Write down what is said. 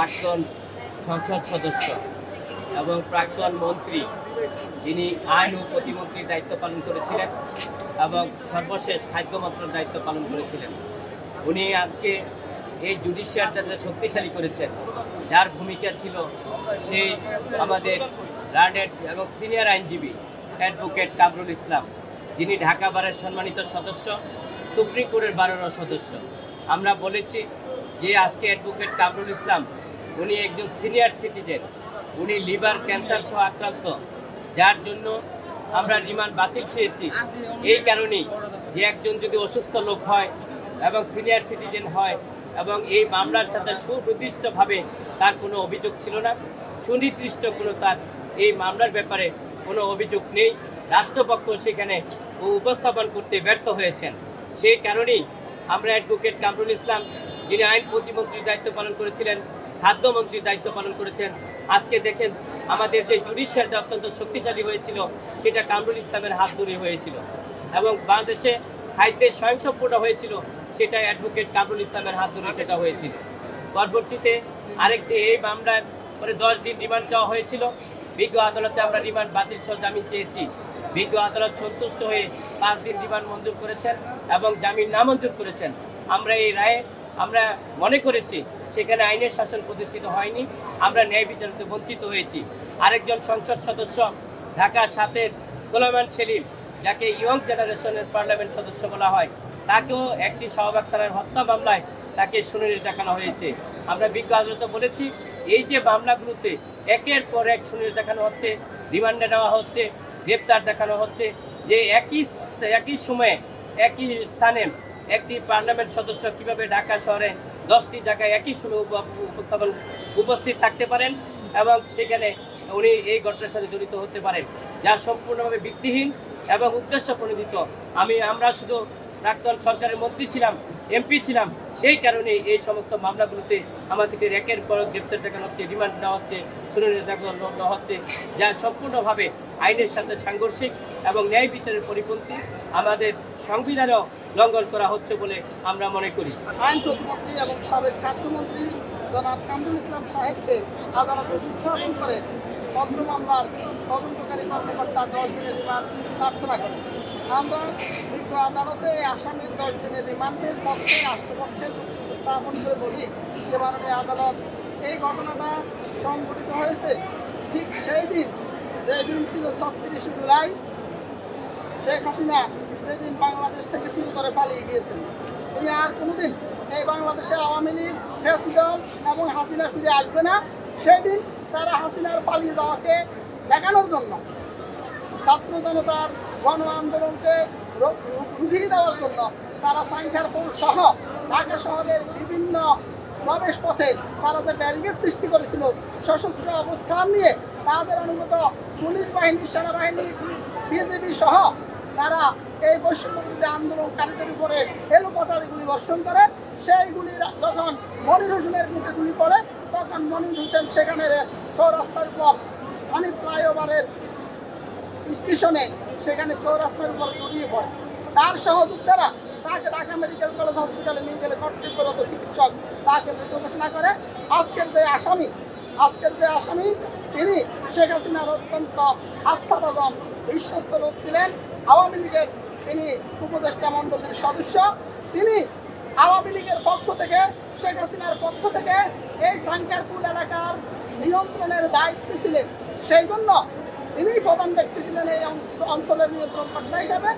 প্রাক্তন সংসদ সদস্য এবং প্রাক্তন মন্ত্রী, যিনি আইন ও প্রতিমন্ত্রীর দায়িত্ব পালন করেছিলেন এবং সর্বশেষ খাদ্য মন্ত্রণের দায়িত্ব পালন করেছিলেন। উনি আজকে এই জুডিশিয়ারটা যে শক্তিশালী করেছেন, যার ভূমিকা ছিল সেই আমাদের রাডেড এবং সিনিয়র আইনজীবী অ্যাডভোকেট কামরুল ইসলাম, যিনি ঢাকা বারের সম্মানিত সদস্য, সুপ্রিম কোর্টের বারোর সদস্য। আমরা বলেছি যে আজকে অ্যাডভোকেট কামরুল ইসলাম উনি একজন সিনিয়র সিটিজেন। উনি লিভার ক্যান্সার সহ আক্রান্ত। যার জন্য আমরা রিমান্ড বাতিল চেয়েছি। এই কারণেই যে একজন যদি অসুস্থ লোক হয় এবং সিনিয়র সিটিজেন হয় এবং এই মামলার সাথে সুনির্দিষ্টভাবে তার কোনো অভিযোগ ছিল না সুনির্দিষ্ট কোনো তার এই মামলার ব্যাপারে কোনো অভিযোগ নেই। রাষ্ট্রপক্ষ সেখানে উপস্থাপন করতে ব্যর্থ হয়েছেন। সেই কারণেই আমরা অ্যাডভোকেট কামরুল ইসলাম, যিনি আইন প্রতিমন্ত্রীর দায়িত্ব পালন করেছিলেন খাদ্যমন্ত্রীর দায়িত্ব পালন করেছেন। আজকে দেখেন আমাদের যে জুডিশিয়ালটা অত্যন্ত শক্তিশালী হয়েছিল, সেটা কামরুল ইসলামের হাত ধরে হয়েছিল। এবং বাংলাদেশে খাদ্যের স্বয়ংসম্পূর্ণ হয়েছিল, সেটা অ্যাডভোকেট কামরুল ইসলামের হাত ধরে সেটা হয়েছিল। পরবর্তীতে আরেকটি এই মামলায় পরে দশ দিন রিমান্ড চাওয়া হয়েছিল। বিজ্ঞ আদালতে আমরা রিমান্ড বাতিল সহ জামিন চেয়েছি। বিজ্ঞ আদালত সন্তুষ্ট হয়ে পাঁচ দিন রিমান্ড মঞ্জুর করেছেন এবং জামিন নামঞ্জুর করেছেন। আমরা এই রায়ে আমরা মনে করেছি সেখানে আইনের শাসন প্রতিষ্ঠিত হয়নি, আমরা ন্যায় বিচারতে বঞ্চিত হয়েছি। আরেকজন সংসদ সদস্য ঢাকা সাতের সোলামান সেলিম, যাকে ইয়ং জেনারেশনের পার্লামেন্ট সদস্য বলা হয়, তাকেও একটি শাহবাগ থানার হত্যা মামলায় তাকে শুনানি দেখানো হয়েছে। আমরা বিজ্ঞ আদালতে বলেছি, এই যে মামলাগুলোতে একের পর এক শুনানি দেখানো হচ্ছে, রিমান্ডে নেওয়া হচ্ছে, গ্রেপ্তার দেখানো হচ্ছে, যে একই একই সময়ে, একই স্থানে একটি পার্লামেন্ট সদস্য কীভাবে ঢাকা শহরে দশটি জায়গায় একই সময় উপস্থাপন উপস্থিত থাকতে পারেন এবং সেখানে উনি এই ঘটনার সাথে জড়িত হতে পারেন। যা সম্পূর্ণভাবে ভিত্তিহীন এবং উদ্দেশ্য প্রণোদিত। আমি, আমরা শুধু প্রাক্তন সরকারের মন্ত্রী ছিলাম, এমপি ছিলাম, সেই কারণে এই সমস্ত মামলাগুলোতে আমাদেরকে র্যাকের পর গ্রেপ্তার দেখানো হচ্ছে, রিমান্ড নেওয়া হচ্ছে, শুনানি দেখানো হচ্ছে, যা সম্পূর্ণভাবে আইনের সাথে সাংঘর্ষিক এবং ন্যায় বিচারের পরিপন্থী। আমাদের সংবিধানও লঙ্ঘন করা হচ্ছে বলে আমরা মনে করি। আইন প্রতিমন্ত্রী এবং সাবেক খাদ্যমন্ত্রী জনাব কামরুল ইসলাম সাহেবকে আদালতে উপস্থাপন করে অত্র মামলার তদন্তকারী কর্মকর্তা দশ দিনের রিমান্ড প্রার্থনা করে। আমরা বিজ্ঞ আদালতে এই আসামির দশ দিনের রিমান্ডের পক্ষে রাষ্ট্রপক্ষের উপস্থাপন করে বলি যে মাননীয় আদালত এই ঘটনাটা সংঘটিত হয়েছে, ঠিক সেই দিন, যেদিন ছিল ছত্রিশে জুলাই, শেখ হাসিনা যেদিন বাংলাদেশ থেকে চিরতরে পালিয়ে গিয়েছেন এই আর কোনোদিন এই বাংলাদেশে আওয়ামী লীগ, ফ্যাসিজম এবং হাসিনা ফিরে আসবে না। সেই দিন তারা হাসিনার পালিয়ে যাওয়াকে দেখানোর জন্য ছাত্র জনতার গণ আন্দোলনকে রুখিয়ে দেওয়ার জন্য তারা সাংখ্যারপুর সহ ঢাকা শহরের বিভিন্ন প্রবেশ পথে তারা যে ব্যারিকেড সৃষ্টি করেছিল, সশস্ত্র অবস্থান নিয়ে তাদের অনুগত পুলিশ বাহিনী, সেনাবাহিনী বিজেপি সহ তারা এই বৈষম্যবিরোধী আন্দোলনকারীদের উপরে হেলোপাতাড়িগুলি বর্ষণ করে, সেইগুলি যখন মনির হোসেনের মুখে গুলি করে, তখন মনির হোসেন সেখানে চৌরাস্তার উপর পানি ফ্লাইওভারের স্টেশনে সেখানে চৌরাস্তার উপর ছড়িয়ে পড়ে। তার সহযোদ্ধারা তাকে ঢাকা মেডিকেল কলেজ হসপিটালে নিয়ে গেলে কর্তব্যরত চিকিৎসক তাকে মৃত ঘোষণা করে, আজকের যে আসামি, আজকের যে আসামি, তিনি শেখ হাসিনার অত্যন্ত আস্থাভাজন বিশ্বস্ত লোক ছিলেন। আওয়ামী লীগের তিনি উপদেষ্টা মণ্ডলীর সদস্য। তিনি আওয়ামী লীগের পক্ষ থেকে, শেখ হাসিনার পক্ষ থেকে এই সাংকারপুর এলাকার নিয়ন্ত্রণের দায়িত্বে ছিলেন। সেই জন্য তিনি প্রধান ব্যক্তি ছিলেন এই অঞ্চলের নিয়ন্ত্রণ কর্তা হিসাবে।